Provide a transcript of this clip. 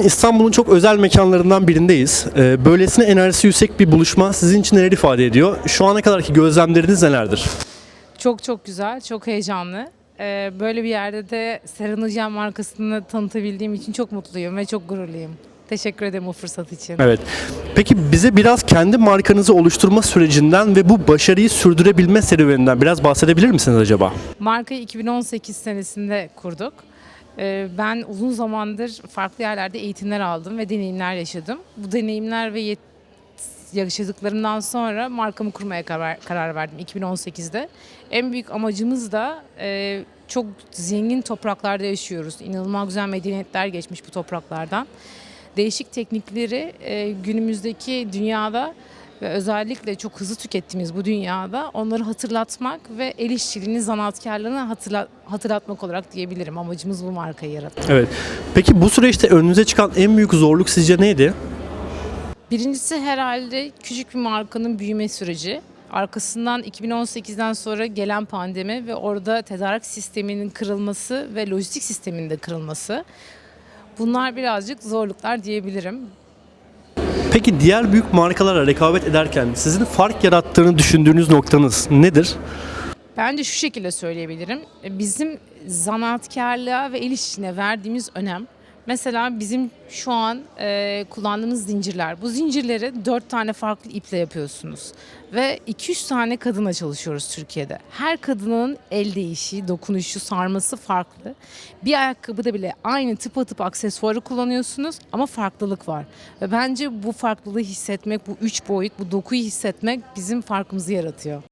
İstanbul'un çok özel mekanlarından birindeyiz. Ee, Böylesine enerjisi yüksek bir buluşma sizin için neler ifade ediyor? Şu ana kadarki gözlemleriniz nelerdir? Çok çok güzel, çok heyecanlı. Ee, böyle bir yerde de Seren Hocam markasını tanıtabildiğim için çok mutluyum ve çok gururluyum. Teşekkür ederim bu fırsat için. Evet. Peki bize biraz kendi markanızı oluşturma sürecinden ve bu başarıyı sürdürebilme serüveninden biraz bahsedebilir misiniz acaba? Markayı 2018 senesinde kurduk. Ee, ben uzun zamandır farklı yerlerde eğitimler aldım ve deneyimler yaşadım. Bu deneyimler ve yet- yaşadıklarımdan sonra markamı kurmaya karar, karar verdim 2018'de. En büyük amacımız da e, çok zengin topraklarda yaşıyoruz. İnanılmaz güzel medeniyetler geçmiş bu topraklardan. Değişik teknikleri e, günümüzdeki dünyada ve özellikle çok hızlı tükettiğimiz bu dünyada onları hatırlatmak ve el işçiliğini, zanaatkarlığını hatırla- hatırlatmak olarak diyebilirim. Amacımız bu markayı yaratmak. Evet. Peki bu süreçte önünüze çıkan en büyük zorluk sizce neydi? Birincisi herhalde küçük bir markanın büyüme süreci. Arkasından 2018'den sonra gelen pandemi ve orada tedarik sisteminin kırılması ve lojistik sisteminin de kırılması. Bunlar birazcık zorluklar diyebilirim. Peki diğer büyük markalara rekabet ederken sizin fark yarattığını düşündüğünüz noktanız nedir? Bence şu şekilde söyleyebilirim. Bizim zanaatkarlığa ve el işine verdiğimiz önem. Mesela bizim şu an e, kullandığımız zincirler. Bu zincirleri dört tane farklı iple yapıyorsunuz. Ve 200 tane kadına çalışıyoruz Türkiye'de. Her kadının el değişi, dokunuşu, sarması farklı. Bir ayakkabıda bile aynı tıpatıp aksesuarı kullanıyorsunuz ama farklılık var. Ve bence bu farklılığı hissetmek, bu üç boyut, bu dokuyu hissetmek bizim farkımızı yaratıyor.